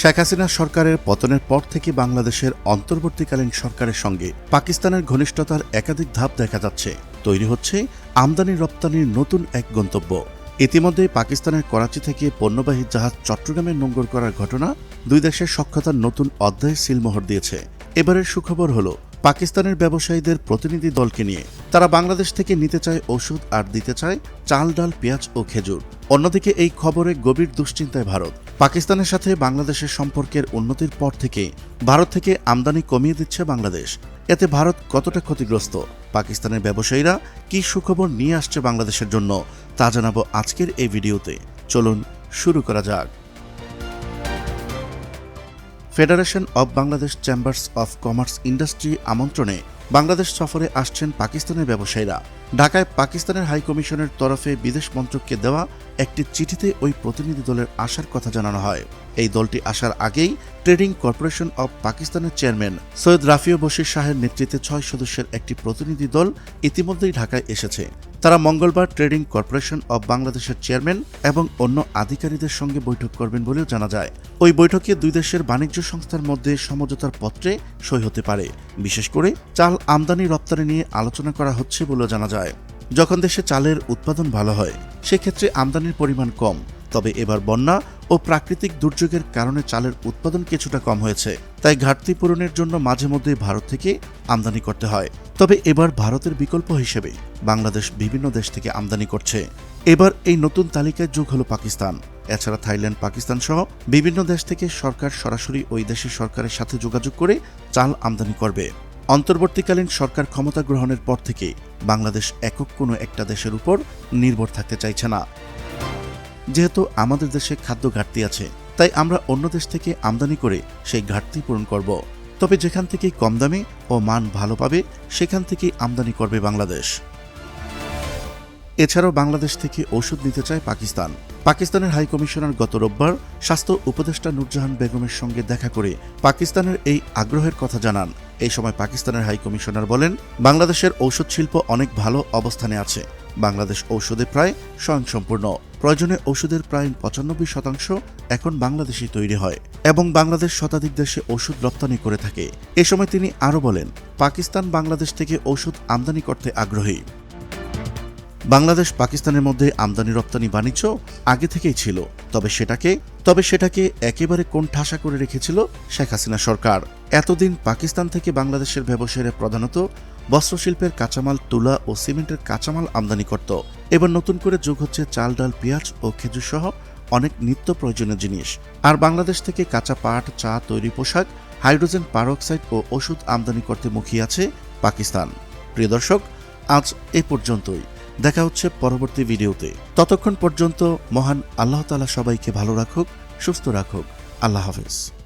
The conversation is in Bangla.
শেখ হাসিনা সরকারের পতনের পর থেকে বাংলাদেশের অন্তর্বর্তীকালীন সরকারের সঙ্গে পাকিস্তানের ঘনিষ্ঠতার একাধিক ধাপ দেখা যাচ্ছে। তৈরি হচ্ছে আমদানি রপ্তানির নতুন এক গন্তব্য। ইতিমধ্যে পাকিস্তানের করাচি থেকে পণ্যবাহী জাহাজ চট্টগ্রামে নোঙ্গর করার ঘটনা দুই দেশের সক্ষতার নতুন অধ্যায়ে সিলমোহর দিয়েছে। এবারের সুখবর হলো, পাকিস্তানের ব্যবসায়ীদের প্রতিনিধি দলকে নিয়ে তারা বাংলাদেশ থেকে নিতে চায় ওষুধ আর দিতে চায় চাল, ডাল, পেঁয়াজ ও খেজুর। অন্যদিকে এই খবরে গভীর দুশ্চিন্তায় ভারত। পাকিস্তানের সাথে বাংলাদেশের সম্পর্কের উন্নতির পর থেকে ভারত থেকে আমদানি কমিয়ে দিচ্ছে বাংলাদেশ। এতে ভারত কতটা ক্ষতিগ্রস্ত? পাকিস্তানের ব্যবসায়ীরা কি সুখবর নিয়ে আসছে বাংলাদেশের জন্য? তা জানাব আজকের এই ভিডিওতে। চলুন শুরু করা যাক। Federation of Bangladesh chambers of commerce industry আমন্ত্রণে বাংলাদেশ সফরে আসছেন পাকিস্তানের ব্যবসায়ীরা। ঢাকায় পাকিস্তানের হাইকমিশনের তরফে বিদেশ মন্ত্রককে দেওয়া একটি চিঠিতে ওই প্রতিনিধি দলের আসার কথা জানানো হয়। এই দলটি আসার আগেই ট্রেডিং কর্পোরেশন অব পাকিস্তানের চেয়ারম্যান সৈয়দ রাফিও বশির শাহের নেতৃত্বে ছয় সদস্যের একটি প্রতিনিধি দল ইতিমধ্যেই ঢাকায় এসেছে। তারা মঙ্গলবার ট্রেডিং কর্পোরেশন অব বাংলাদেশের চেয়ারম্যান এবং অন্য আধিকারিকদের সঙ্গে বৈঠক করবেন বলেও জানা যায়। ওই বৈঠকে দুই দেশের বাণিজ্য সংস্থার মধ্যে সমঝোতার পত্রে সই হতে পারে। বিশেষ করে চাল আমদানি রপ্তানি নিয়ে আলোচনা করা হচ্ছে বলেও জানা যায়। যখন দেশে চালের উৎপাদন ভালো হয়, সেক্ষেত্রে আমদানির পরিমাণ কম। তবে এবার বন্যা ও প্রাকৃতিক দুর্যোগের কারণে চালের উৎপাদন কিছুটা কম হয়েছে। তাই ঘাটতি পূরণের জন্য মাঝে মধ্যে ভারত থেকে আমদানি করতে হয়। তবে এবার ভারতের বিকল্প হিসেবে বাংলাদেশ বিভিন্ন দেশ থেকে আমদানি করছে। এবার এই নতুন তালিকায় যোগ হলো পাকিস্তান। এছাড়া থাইল্যান্ড, পাকিস্তান সহ বিভিন্ন দেশ থেকে সরকার সরাসরি ওই দেশের সরকারের সাথে যোগাযোগ করে চাল আমদানি করবে। অন্তর্বর্তীকালীন সরকার ক্ষমতা গ্রহণের পর থেকে বাংলাদেশ একক কোনো একটা দেশের উপর নির্ভর থাকতে চাইছে না। যেহেতু আমাদের দেশে খাদ্য ঘাটতি আছে, তাই আমরা অন্য দেশ থেকে আমদানি করে সেই ঘাটতি পূরণ করব। তবে যেখান থেকে কম দামে ও মান ভালো পাবে, সেখান থেকেই আমদানি করবে বাংলাদেশ। এছাড়াও বাংলাদেশ থেকে ওষুধ নিতে চায় পাকিস্তান। পাকিস্তানের হাই কমিশনার গত রোববার স্বাস্থ্য উপদেষ্টা নুরজাহান বেগমের সঙ্গে দেখা করে পাকিস্তানের এই আগ্রহের কথা জানান। এই সময় পাকিস্তানের হাই কমিশনার বলেন, বাংলাদেশের ঔষধ শিল্প অনেক ভালো অবস্থানে আছে। বাংলাদেশ ঔষধে প্রায় স্বয়ংসম্পূর্ণ। প্রয়োজনে ওষুধের প্রায় পঁচানব্বই শতাংশ এখন বাংলাদেশে তৈরি হয় এবং বাংলাদেশ শতাধিক দেশে ওষুধ রপ্তানি করে থাকে। এ সময় তিনি আরও বলেন, পাকিস্তান বাংলাদেশ থেকে ওষুধ আমদানি করতে আগ্রহী। বাংলাদেশ পাকিস্তানের মধ্যে আমদানি রপ্তানি বাণিজ্য আগে থেকেই ছিল, তবে সেটাকে তবে সেটাকে একেবারে কোন ঠাসা করে রেখেছিল শেখ হাসিনা সরকার। এতদিন পাকিস্তান থেকে বাংলাদেশের ব্যবসায়ীরা প্রধানত বস্ত্রশিল্পের কাঁচামাল, তুলা ও সিমেন্টের কাঁচামাল আমদানি করত। এবার নতুন করে যোগ হচ্ছে চাল, ডাল, পেঁয়াজ ও খেজুর সহ অনেক নিত্য প্রয়োজনীয় জিনিস। আর বাংলাদেশ থেকে কাঁচা পাট, চা তৈরি পোশাক, হাইড্রোজেন পারঅক্সাইড ও ওষুধ আমদানি করতে মুখিয়ে আছে পাকিস্তান। প্রিয় দর্শক, আজ এ পর্যন্তই। দেখা হচ্ছে পরবর্তী ভিডিওতে। ততক্ষণ পর্যন্ত মহান আল্লাহ তালা সবাইকে ভালো রাখুক, সুস্থ রাখুক। আল্লাহ হাফেজ।